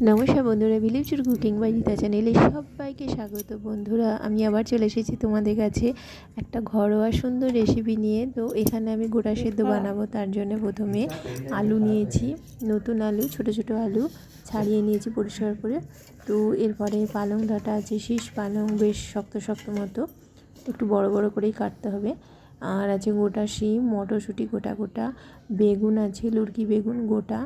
নমস্কার বন্ধুরা ভিলেজের কুকিং বা গীতা চ্যানেলে সবাইকে স্বাগত। বন্ধুরা আমি আবার চলে এসেছি তোমাদের কাছে একটা ঘরোয়া সুন্দর রেসিপি নিয়ে। তো এখানে আমি গোটা সেদ্ধ বানাবো তার জন্য প্রথমে আলু নিয়েছি নতুন আলু ছোট ছোট আলু ছাড়িয়ে নিয়েছি পরিষ্কার করে। তো এরপরে পালং ডাঁটা আছে শীষ পালং বেশ শক্ত শক্ত মতো একটু বড় বড় করেই কাটতে হবে। আর আছে গোটা শিম মটরশুঁটি গোটা গোটা বেগুন আছে লুরকি বেগুন গোটা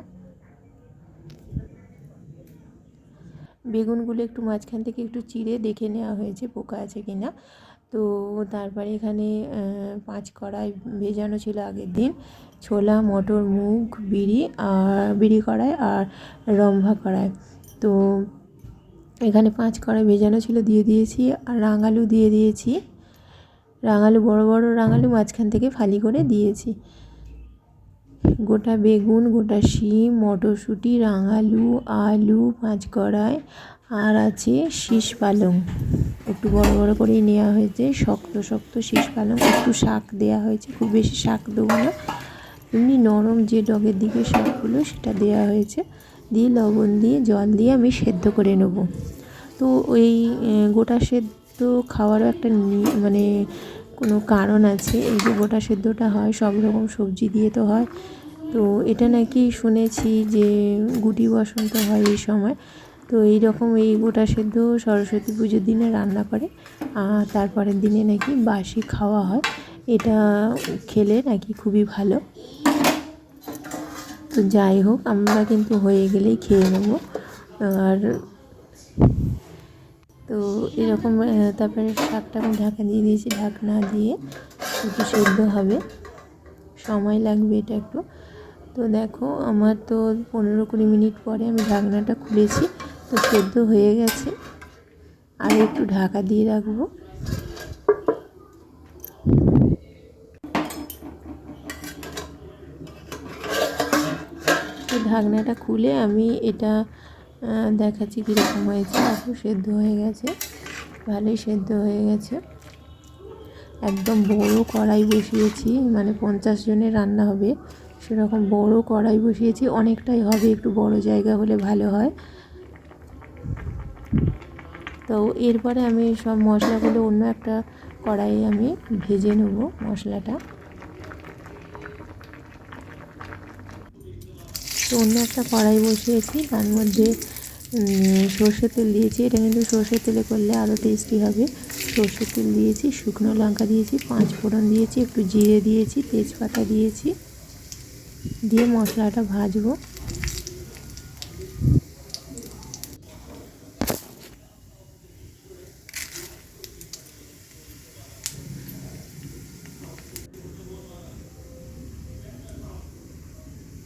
বেগুনগুলো একটু মাঝখান থেকে একটু চিড়ে দেখে নেওয়া হয়েছে, পোকা আছে কি না। তো তারপরে এখানে পাঁচ কড়াই ভেজানো ছিল আগের দিন। ছোলা, মটর, মুগ, বিড়ি, আর বিড়ি কড়াই আর রম্ভা কড়াই। তো এখানে পাঁচ কড়াই ভেজানো ছিল, দিয়ে দিয়েছি। আর রাঙালু দিয়ে দিয়েছি। রাঙালু, বড় বড় রাঙালু মাঝখান থেকে ফালি করে দিয়েছি। গোটা বেগুন, গোটা শিম, মটরশুঁটি, রাঙালু, আলু, পাঁচ কড়াই, আর আছে শীষ পালং। একটু বড় বড় করেই নেওয়া হয়েছে, শক্ত শক্ত শীষ পালং। একটু শাক দেওয়া হয়েছে, খুব বেশি শাক দেবো না। এমনি নরম যে ডগের দিকে শাকগুলো, সেটা দেওয়া হয়েছে। দিয়ে লবণ দিয়ে, জল দিয়ে আমি সেদ্ধ করে নেব। তো ওই গোটা সেদ্ধ খাওয়ারও একটা মানে কোনো কারণ আছে? এই যে গোটা সেদ্ধটা হয়, সব রকম সবজি দিয়ে তো হয়। তো এটা নাকি শুনেছি যে গুটি বসন্ত হয় এই সময়। তো এই রকম এই গোটা সেদ্ধ সরস্বতী পুজোর দিনে রান্না করে, আর তারপরের দিনে নাকি বাসি খাওয়া হয়। এটা খেলে নাকি খুবই ভালো। তো যাই হোক, আমরা কিন্তু হয়ে গেলেই খেয়ে নেব। আর তো এরকম তারপরে শাকটা আমি ঢাকা দিয়ে দিয়েছি, ঢাকনা দিয়ে একটু সেদ্ধ হবে। সময় লাগবে এটা একটু। তো দেখো, আমার তো পনেরো কুড়ি মিনিট পরে আমি ঢাকনাটা খুলেছি, তো সেদ্ধ হয়ে গেছে। আর একটু ঢাকা দিয়ে রাখব। ঢাকনাটা খুলে আমি এটা দেখাচ্ছি কীরকম হয়েছে। একটু সেদ্ধ হয়ে গেছে। ভালোই সেদ্ধ হয়ে গেছে। একদম বড় কড়াই বসিয়েছি মানে পঞ্চাশ জনের রান্না হবে। সেরকম বড় কড়াই বসিয়েছি, অনেকটাই হবে, একটু বড় জায়গা হলে ভালো হয়। তো এরপরে আমি সব মশলাগুলো অন্য একটা কড়াইয়ে আমি ভেজে নেব মশলাটা। তো অন্য একটা কড়াই বসিয়েছি, তার মধ্যে সর্ষের তেল দিয়েছি। এটা কিন্তু সর্ষের তেলে করলে আরও টেস্টি হবে। সর্ষের তেল দিয়েছি, শুকনো লঙ্কা দিয়েছি, পাঁচ ফোড়ন দিয়েছি, একটু জিরে দিয়েছি, তেজপাতা দিয়েছি। দিয়ে মশলাটা ভাজবো।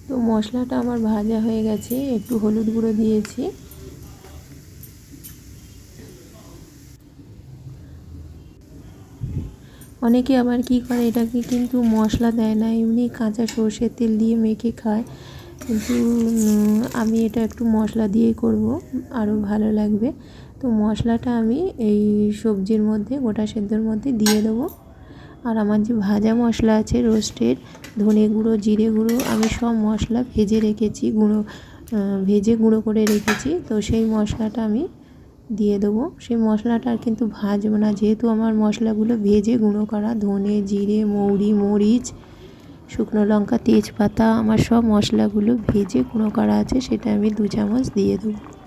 তো মশলাটা আমার ভাজা হয়ে গেছে। একটু হলুদ গুঁড়ো দিয়েছি। অনেকে আবার কি করে, এটাকে কিন্তু মশলা দেয় না, এমনি কাঁচা সর্ষের তেল দিয়ে মেখে খায়। কিন্তু আমি এটা একটু মশলা দিয়েই করব, আরও ভালো লাগবে। তো মশলাটা আমি এই সবজির মধ্যে, গোটা সেদ্ধর মধ্যে দিয়ে দেবো। আর আমার যে ভাজা মশলা আছে, রোস্টেড, ধনে গুঁড়ো, জিরে গুঁড়ো, আমি সব মশলা ভেজে রেখেছি, গুঁড়ো ভেজে গুঁড়ো করে রেখেছি। তো সেই মশলাটা আমি দিয়ে দেবো। সেই মশলাটা আর কিন্তু ভাজবো না। যেহেতু আমার মশলাগুলো ভেজে গুঁড়ো করা, ধনে, জিরে, মৌরি, মরিচ, শুকনো লঙ্কা, তেজপাতা, আমার সব মশলাগুলো ভেজে গুঁড়ো করা আছে, সেটা আমি দু চামচ দিয়ে দেবো।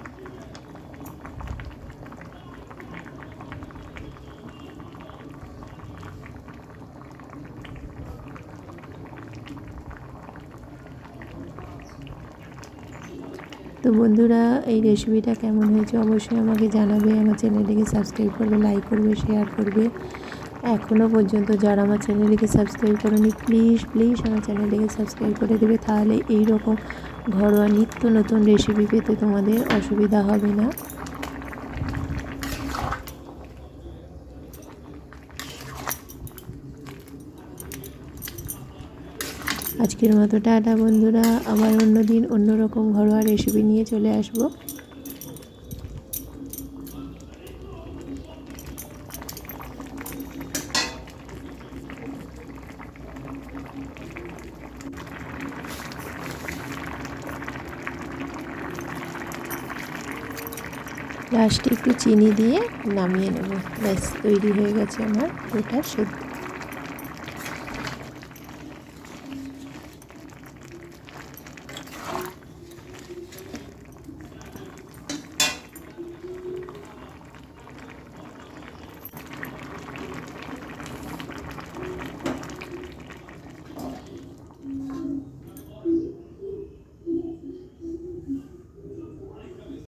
তো বন্ধুরা, এই রেসিপিটা কেমন হয়েছে অবশ্যই আমাকে জানাবে। আমার চ্যানেলটিকে সাবস্ক্রাইব করবে লাইক করবে শেয়ার করবে। এখনও পর্যন্ত যারা আমার চ্যানেলটিকে সাবস্ক্রাইব করেনি প্লিজ প্লিজ আমার চ্যানেলটিকে সাবস্ক্রাইব করে দেবে। তাহলে এই রকম ঘরোয়া নিত্য নতুন রেসিপি পেতে তোমাদের অসুবিধা হবে না। আজকের মতো টাটা বন্ধুরা, আবার অন্য দিন অন্যরকম ঘরোয়া রেসিপি নিয়ে চলে আসব। লাস্টে একটু চিনি দিয়ে নামিয়ে নেব। ব্যাস, তৈরি হয়ে গেছে আমার। গোটা সেদ্ধ